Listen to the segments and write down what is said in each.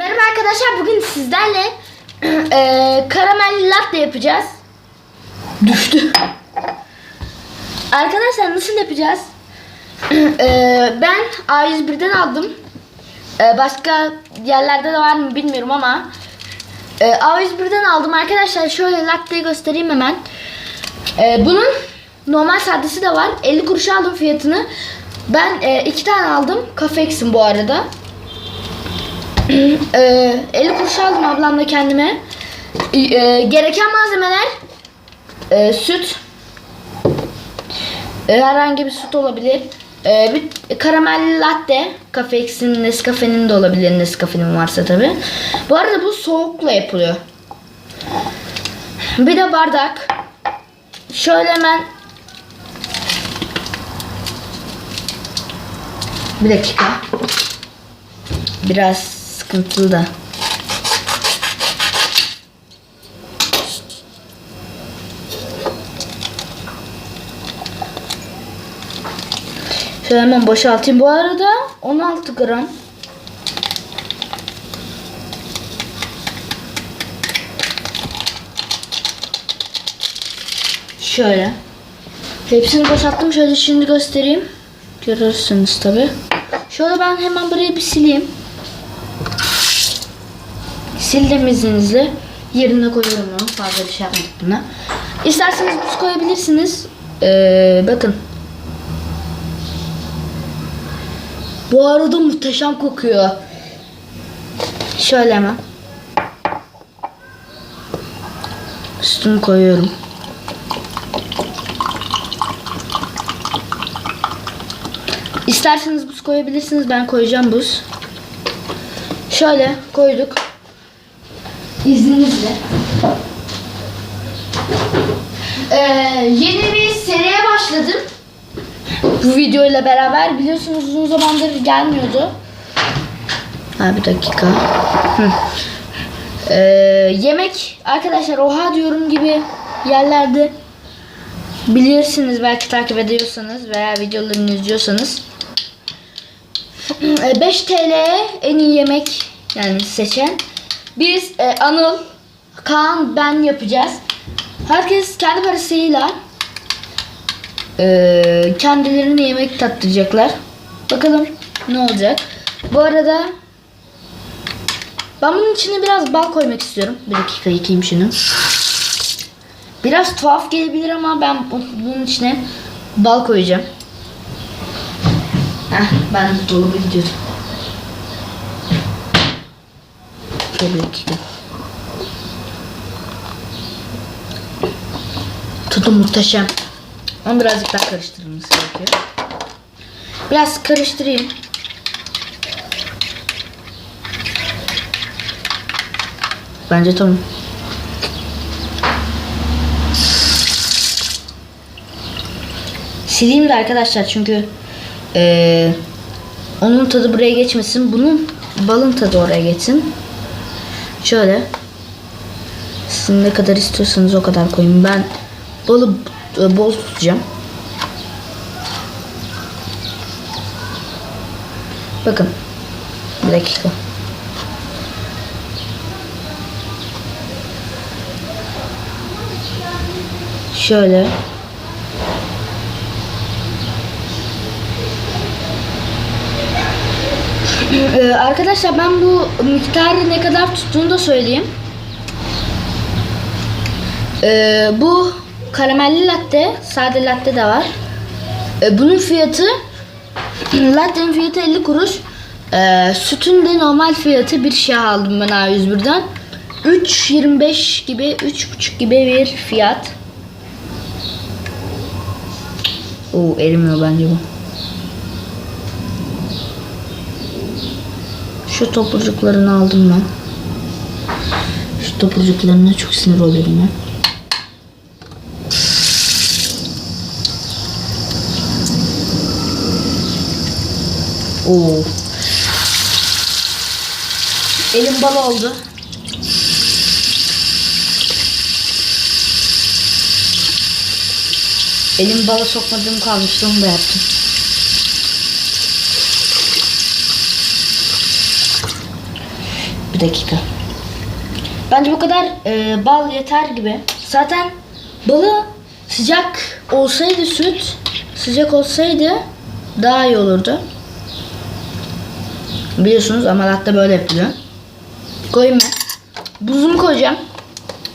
Merhaba arkadaşlar bugün sizlerle eee karamel latte yapacağız. Düştü. Arkadaşlar nasıl yapacağız? Eee, ben A101'den aldım. Eee, başka yerlerde de var mı bilmiyorum ama eee, A101'den aldım arkadaşlar. Şöyle latteyi göstereyim hemen. Eee, bunun normal sadesi de var. 50 kuruş aldım fiyatını. Ben eee, iki tane aldım. Kafex'in bu arada. Ee, 50 kuruş aldım ablamla kendime. Ee, gereken malzemeler e, süt, e, herhangi bir süt olabilir. E, bir karamel latte, Cafe X'in Nescafe'nin de olabilir Nescafe'nin varsa tabi. Bu arada bu soğukla yapılıyor. Bir de bardak. Şöyle hemen bir dakika. Biraz sıkıntılı. Şöyle hemen boşaltayım. Bu arada 16 gram. Şöyle. Hepsini boşalttım. Şöyle şimdi göstereyim. Görürsünüz tabi. Şöyle ben hemen burayı bir sileyim. Sildim izninizle. Yerine koyuyorum onu. Fazla bir şey yapmadık buna. İsterseniz buz koyabilirsiniz. Ee, bakın. Bu arada muhteşem kokuyor. Şöyle hemen. Üstünü koyuyorum. İsterseniz buz koyabilirsiniz. Ben koyacağım buz. Şöyle koyduk. İzninizle. Ee, yeni bir seriye başladım. Bu videoyla beraber biliyorsunuz uzun zamandır gelmiyordu. Ha bir dakika. Ee, yemek arkadaşlar oha diyorum gibi yerlerde bilirsiniz belki takip ediyorsanız veya videolarını izliyorsanız. Ee, 5 TL'ye en iyi yemek yani seçen. Biz e, Anıl, Kaan, ben yapacağız. Herkes kendi parasıyla e, kendilerine yemek tattıracaklar. Bakalım ne olacak. Bu arada ben bunun içine biraz bal koymak istiyorum. Bir dakika yıkayayım şunu. Biraz tuhaf gelebilir ama ben bu- bunun içine bal koyacağım. Heh, ben dolaba gidiyordum. Şöyle bir dakika. Tadı muhteşem. Onu birazcık daha karıştırmamız gerekiyor. Biraz karıştırayım. Bence tamam. Sileyim de arkadaşlar çünkü eee, onun tadı buraya geçmesin. Bunun balın tadı oraya geçsin. Şöyle. Siz ne kadar istiyorsanız o kadar koyun. Ben balı e, bol tutacağım. Bakın. Bir dakika. Şöyle. Ee, arkadaşlar ben bu miktarı ne kadar tuttuğunu da söyleyeyim. Ee, bu karamelli latte, sade latte de var. Ee, bunun fiyatı latte'nin fiyatı 50 kuruş. Ee, sütün de normal fiyatı bir şey aldım ben A101'den. 3.25 gibi, 3.5 gibi bir fiyat. Oo erimiyor bence bu. Şu topurcuklarını aldım ben. Şu topurcuklarına çok sinir oluyorum ben. Oo. Elim bal oldu. Elim bala sokmadığım kalmıştı onu da yaptım. Dakika. Bence bu kadar e, bal yeter gibi. Zaten balı sıcak olsaydı süt sıcak olsaydı daha iyi olurdu. Biliyorsunuz amalatta böyle yapılıyor. Koyayım ben. Buzumu koyacağım.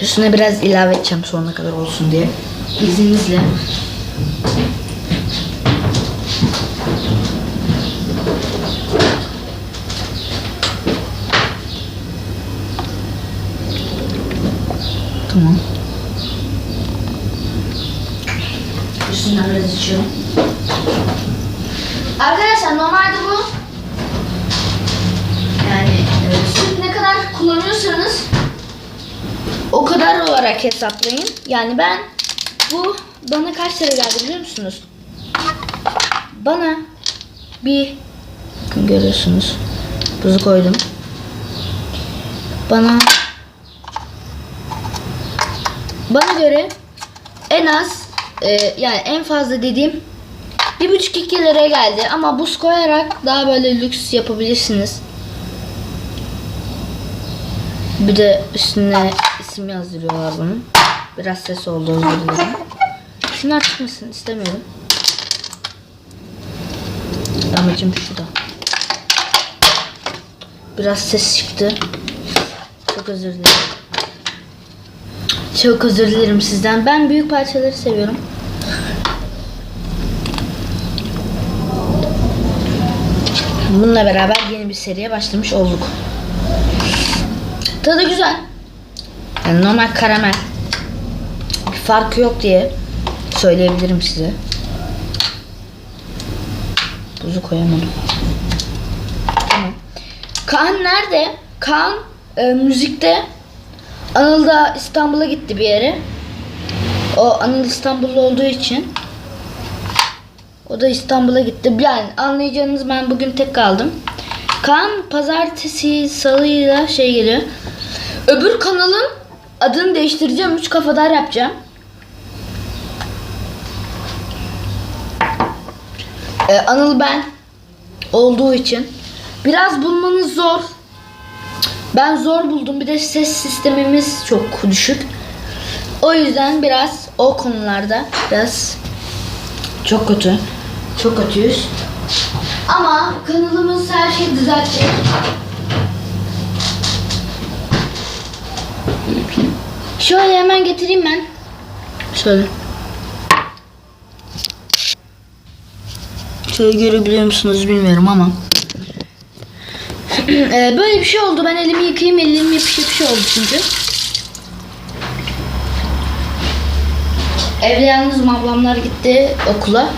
Üstüne biraz ilave edeceğim sonuna kadar olsun diye. İzninizle. Tamam. Üstünden biraz içiyorum. Arkadaşlar normalde bu yani e, süt ne kadar kullanıyorsanız o kadar olarak hesaplayın. Yani ben bu bana kaç lira geldi biliyor musunuz? Bana bir görüyorsunuz. Buzu koydum. Bana bana göre en az e, yani en fazla dediğim bir buçuk iki liraya geldi ama buz koyarak daha böyle lüks yapabilirsiniz. Bir de üstüne isim yazdırıyorlar bunun. Biraz ses oldu özür dilerim. Şunlar çıkmasın istemiyorum. Amacım şu da. Biraz ses çıktı. Çok özür dilerim. Çok özür dilerim sizden. Ben büyük parçaları seviyorum. Bununla beraber yeni bir seriye başlamış olduk. Tadı güzel. Yani normal karamel. Bir farkı yok diye söyleyebilirim size. Buzu koyamadım. Tamam. Kaan nerede? Kaan e, müzikte. Anıl da İstanbul'a gitti bir yere. O Anıl İstanbul'da olduğu için. O da İstanbul'a gitti. Yani anlayacağınız ben bugün tek kaldım. Kaan pazartesi salıyla şey geliyor. Öbür kanalın adını değiştireceğim. Üç kafadar yapacağım. Ee, Anıl ben olduğu için biraz bulmanız zor. Ben zor buldum. Bir de ses sistemimiz çok düşük. O yüzden biraz o konularda biraz çok kötü. Çok kötüyüz. Ama kanalımız her şeyi düzeltecek. Şöyle hemen getireyim ben. Şöyle. Şöyle görebiliyor musunuz bilmiyorum ama. Ee, böyle bir şey oldu. Ben elimi yıkayayım. Elim yapış yapış oldu çünkü. Evde yalnız ablamlar gitti okula.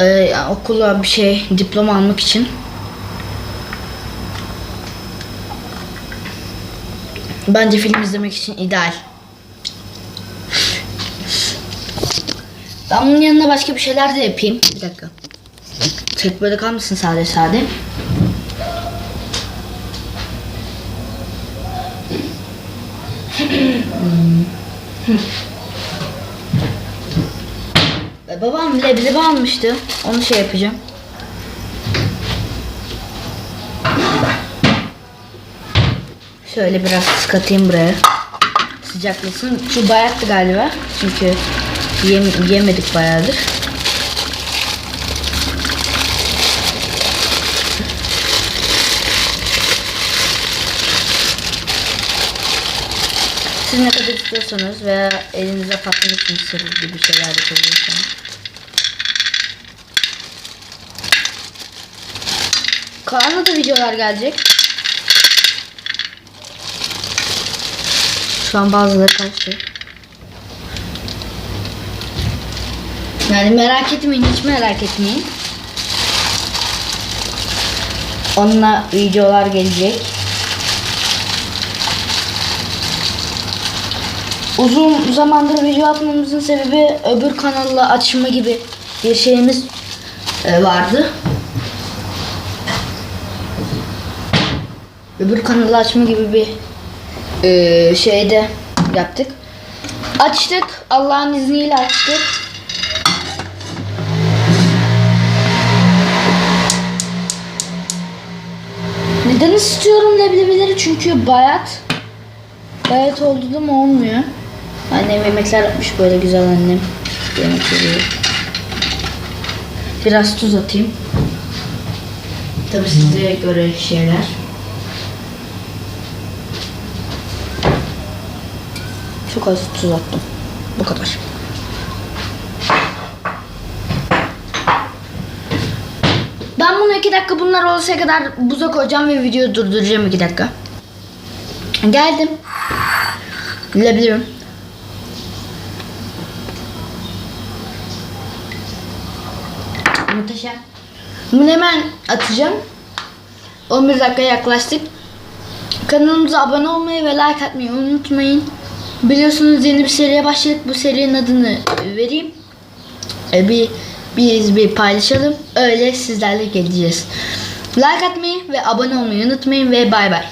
Ee, okula bir şey diploma almak için. Bence film izlemek için ideal. Ben bunun yanına başka bir şeyler de yapayım. Bir dakika. Tek böyle kalmasın sade sade. Babam leblebi almıştı. Onu şey yapacağım. Şöyle biraz katayım buraya. Sıcaklasın. Şu bayattı galiba. Çünkü yem- yemedik bayağıdır. Siz ne kadar istiyorsanız veya elinize patlamak için sırrı gibi şeyler yapabilirsiniz. Kaan'la da videolar gelecek. Şu an bazıları kaçtı. Yani merak etmeyin, hiç merak etmeyin. Onunla videolar gelecek. Uzun zamandır video atmamızın sebebi öbür kanalla açma gibi bir şeyimiz e, vardı. Öbür kanalı açma gibi bir e, şeyde yaptık. Açtık. Allah'ın izniyle açtık. Ne Ben istiyorum leblebileri çünkü bayat. Bayat oldu mu olmuyor. Annem yemekler yapmış böyle güzel annem. Yemek veriyor. Biraz tuz atayım. Tabii size göre şeyler. Çok az tuz attım. Bu kadar. Ben bunu iki dakika bunlar olsa kadar buza koyacağım ve videoyu durduracağım iki dakika. Geldim. Bilebilirim. Muhteşem. Bunu hemen atacağım. 11 dakika yaklaştık. Kanalımıza abone olmayı ve like atmayı unutmayın. Biliyorsunuz yeni bir seriye başladık. Bu serinin adını vereyim. E, bir biz bir paylaşalım. Öyle sizlerle geleceğiz. Like atmayı ve abone olmayı unutmayın ve bay bay.